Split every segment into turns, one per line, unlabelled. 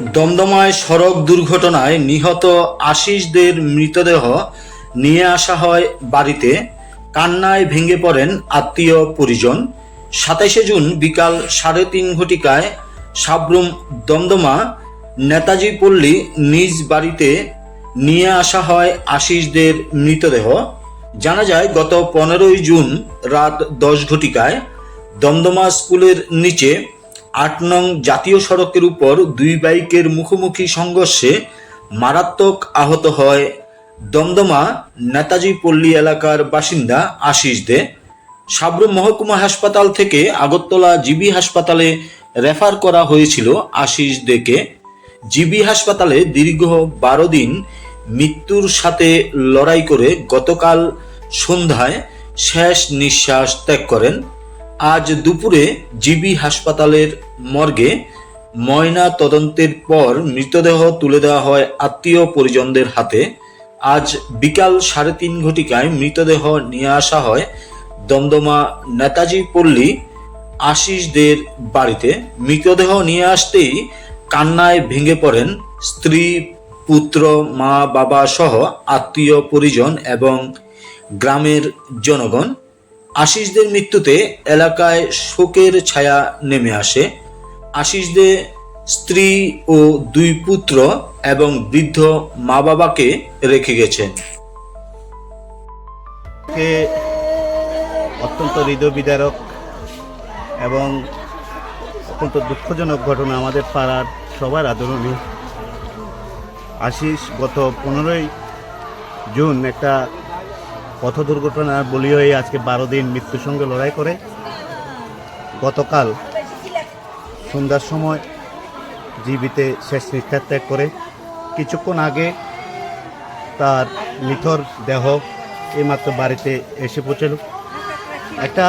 দমদমায় সড়ক দুর্ঘটনায় নিহত আশিসদের মৃতদেহ নিয়ে আসা হয় বাড়িতে। কান্নায় ভেঙে পড়েন আত্মীয় পরিজন। সাতাইশে জুন বিকাল সাড়ে তিন ঘটিকায় সাবরুম দমদমা নেতাজি পল্লী নিজ বাড়িতে নিয়ে আসা হয় আশিসদের মৃতদেহ। জানা যায়, গত পনেরোই জুন রাত দশ ঘটিকায় দমদমা স্কুলের নিচে আট নং জাতীয় সড়কের উপর দুই বাইকের মুখোমুখি সংঘর্ষে মারাত্মক আহত হয় দমদমা নেতাজি পল্লী এলাকার বাসিন্দা আশিস দে। সাবরুম মহকুমা হাসপাতাল থেকে আগরতলা জিবি হাসপাতালে রেফার করা হয়েছিল আশিস দেকে। জিবি হাসপাতালে দীর্ঘ বারো দিন মৃত্যুর সাথে লড়াই করে গতকাল সন্ধ্যায় শেষ নিঃশ্বাস ত্যাগ করেন। আজ দুপুরে জিবি হাসপাতালের মর্গে ময়না তদন্তের পর মৃতদেহ তুলে দেওয়া হয় আত্মীয় পরিজনদের হাতে। আজ বিকাল সাড়ে তিন ঘটিকায় মৃতদেহ নিয়ে আসা হয় দমদমা নেতাজি পল্লী আশিসদের বাড়িতে। মৃতদেহ নিয়ে আসতেই কান্নায় ভেঙে পড়েন স্ত্রী, পুত্র, মা, বাবা সহ আত্মীয় পরিজন এবং গ্রামের জনগণ। আশিসদের মৃত্যুতে এলাকায় শোকের ছায়া নেমে আসে। আশিসদের স্ত্রী ও দুই পুত্র এবং বৃদ্ধ মা বাবাকে রেখে গেছেন
অত্যন্ত হৃদয় বিদারক এবং অত্যন্ত দুঃখজনক ঘটনা আমাদের পাড়ার সবার আদরণীয় আশিস গত পনেরোই জুন একটা পথ দুর্ঘটনার বলি হয়ে আজকে বারো দিন মৃত্যুর সঙ্গে লড়াই করে। গতকাল সন্ধ্যার সময় জীবিতে শেষ নিঃশ্বাস ত্যাগ করে কিছুক্ষণ আগে তার নিথর দেহ এইমাত্র বাড়িতে এসে পৌঁছল। একটা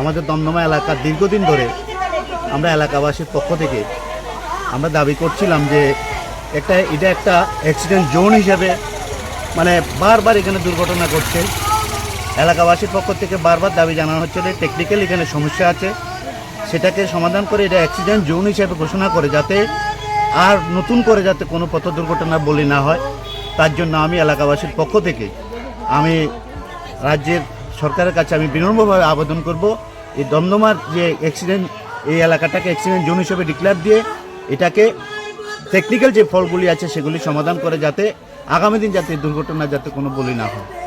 আমাদের দমদমা এলাকা দীর্ঘদিন ধরে আমরা এলাকাবাসীর পক্ষ থেকে আমরা দাবি করছিলাম যে একটা, এটা একটা অ্যাক্সিডেন্ট জোন হিসেবে মানে বারবার এখানে দুর্ঘটনা ঘটছে। এলাকাবাসীর পক্ষ থেকে বারবার দাবি জানানো হচ্ছে যে টেকনিক্যাল এখানে সমস্যা আছে। সেটাকে সমাধান করে এটা অ্যাক্সিডেন্ট জোন হিসেবে ঘোষণা করে যাতে আর নতুন করে যাতে কোনো পথ দুর্ঘটনা বলি না হয়। তার জন্য আমি এলাকাবাসীর পক্ষ থেকে আমি রাজ্যের সরকারের কাছে আমি বিনম্রভাবে আবেদন করব। এই দমদমার যে অ্যাক্সিডেন্ট এই এলাকাটাকে অ্যাক্সিডেন্ট জোন হিসেবে ডিক্লেয়ার দিয়ে এটাকে টেকনিক্যাল যে ফলগুলি আছে সেগুলি সমাধান করে যাতে আগামী দিন যাতে দুর্ঘটনা যাতে কোনো বলি না হয়।